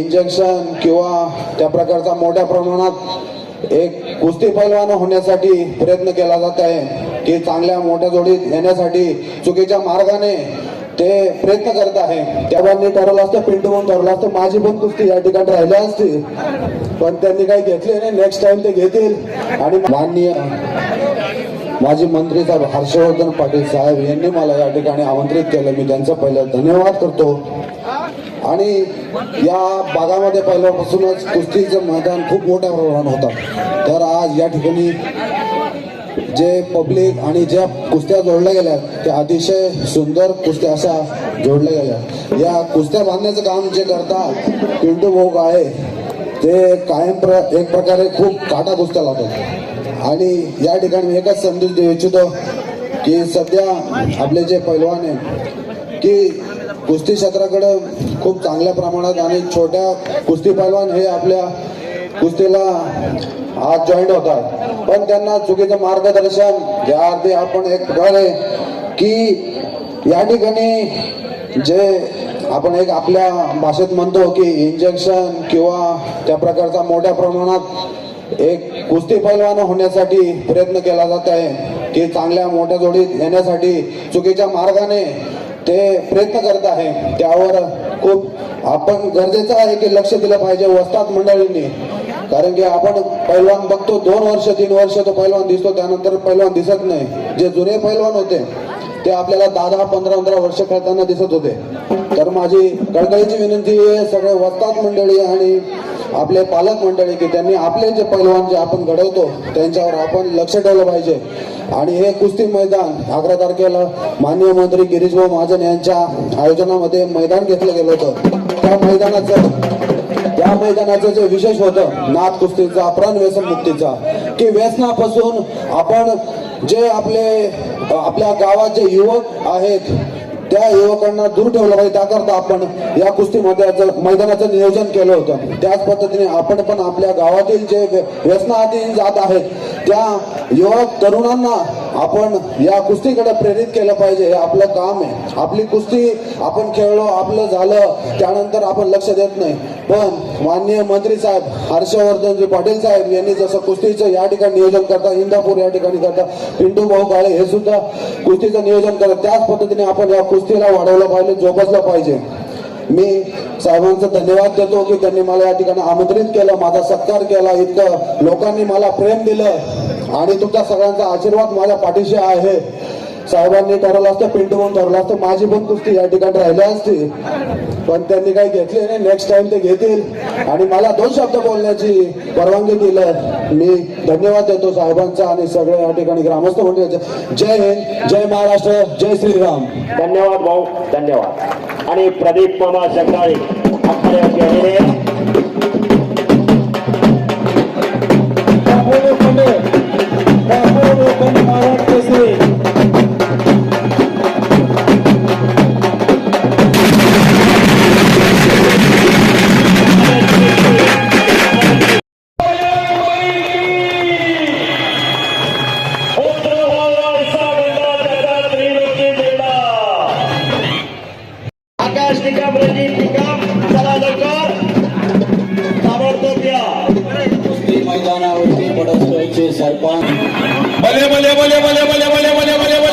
Injection किंवा त्या प्रकारचा मोठ्या प्रमाणात एक कुस्ती पैलवान होण्यासाठी प्रयत्न केला जात आहे. की चांगल्या मोठ्या जोडीत येण्यासाठी चुकीच्या मार्गाने ते प्रयत्न करत आहे. तेव्हा ठरवलं असतं पिंटू म्हणून ठरवलं असतं. माझी पण कुस्ती या ठिकाणी राहिल्या असती. पण त्यांनी काही घेतले नाही. नेक्स्ट टाइम ते घेतील. आणि माननीय माजी मंत्री साहेब हर्षवर्धन पाटील साहेब यांनी मला या ठिकाणी आमंत्रित केलं. मी त्यांचा पहिला धन्यवाद करतो. आणि या भागामध्ये पहिल्यापासूनच कुस्तीचं मैदान खूप मोठ्या प्रमाणात होतं. तर आज या ठिकाणी जे पब्लिक आणि ज्या कुस्त्या जोडल्या गेल्या त्या अतिशय सुंदर कुस्त्या अशा जोडल्या गेल्या. या कुस्त्या बांधण्याचं काम जे करता पिंटू भाऊ आहे ते कायम प्र एक प्रकारे खूप काटा कुस्त्या लावतात. आणि या ठिकाणी मी एकच संदेश देऊ इच्छितो की सध्या आपले जे पैलवान आहे की कुस्ती क्षेत्राकडे खूप चांगल्या प्रमाणात आणि छोट्या कुस्ती पैलवान हे आपल्या कुस्तीला आज जॉईंट होतात. पण त्यांना चुकीचं मार्गदर्शन ज्या अर्थी आपण एक प्रकारे की या ठिकाणी जे आपण एक आपल्या भाषेत म्हणतो की इंजेक्शन किंवा त्या प्रकारचा मोठ्या प्रमाणात एक कुस्ती पैलवान होण्यासाठी प्रयत्न केला जात आहे की चांगल्या मोठ्या जोडीत येण्यासाठी चुकीच्या मार्गाने ते प्रयत्न करत आहे त्यावर खूप आपण गरजेचं आहे की लक्ष दिलं पाहिजे वस्ताद मंडळींनी. कारण की आपण पैलवान बघतो दोन वर्ष तीन वर्ष तो पैलवान दिसतो त्यानंतर पैलवान दिसत नाही. जे जुने पैलवान होते ते आपल्याला दहा दहा पंधरा पंधरा वर्ष खेळताना दिसत होते. तर माझी कळकळीची विनंती आहे सगळे वस्ताद मंडळी आणि आपले पालक मंडळी की त्यांनी आपले जे पैलवान जे आपण घडवतो त्यांच्यावर आपण लक्ष ठेवलं पाहिजे. आणि हे कुस्ती मैदान अकरा तारखेला माननीय मंत्री गिरीशभाऊ महाजन यांच्या आयोजनामध्ये मैदान घेतलं गेलं होतं. त्या मैदानाचं त्या मैदानाचं जे विशेष होतं नाथ कुस्तीचा प्राण व्यसन मुक्तीचा की व्यसनापासून आपण जे आपले आपल्या गावात जे युवक आहेत त्या युवकांना दूर ठेवलं पाहिजे. त्याकरता आपण या कुस्तीमध्ये मैदानाचं नियोजन केलं होतं त्याच पद्धतीने आपण पण आपल्या गावातील जे व्यसनाधीन जात आहेत त्या युवक तरुणांना आपण या कुस्तीकडे प्रेरित केलं पाहिजे. हे आपलं काम आहे. आपली कुस्ती आपण खेळलो आपलं झालं त्यानंतर आपण लक्ष देत नाही. पण माननीय मंत्री साहेब हर्षवर्धनजी पाटील साहेब यांनी जसं कुस्तीचं या ठिकाणी नियोजन करता इंदापूर या ठिकाणी करता पिंटू भाऊ काळे हे सुद्धा कुस्तीचं नियोजन करतात. त्याच पद्धतीने आपण या कुस्तीला वाढवलं पाहिजे जोपासलं पाहिजे. मी साहेबांचा धन्यवाद देतो की त्यांनी मला या ठिकाणी आमंत्रित केलं माझा सत्कार केला इतकं लोकांनी मला प्रेम दिलं आणि तुमच्या सगळ्यांचा आशीर्वाद माझ्या पाठीशी आहे. साहेबांनी ठरवलं असतं पिंटू म्हणून ठरवलं असतं. माझी पण कुस्ती या ठिकाणी राहिली असती. पण त्यांनी काही घेतली नाही. नेक्स्ट टाइम ते घेतील. आणि मला दोन शब्द बोलण्याची परवानगी दिलं. मी धन्यवाद देतो साहेबांचा आणि सगळे या ठिकाणी ग्रामस्थ मंडळाचे. जय हिंद जय महाराष्ट्र जय श्रीराम. धन्यवाद भाऊ धन्यवाद. आणि प्रदीप मामा सकाळी कुस्ती मैदानावरती बडोस्करचे सरपंच. भले भले भले भले भले भले भले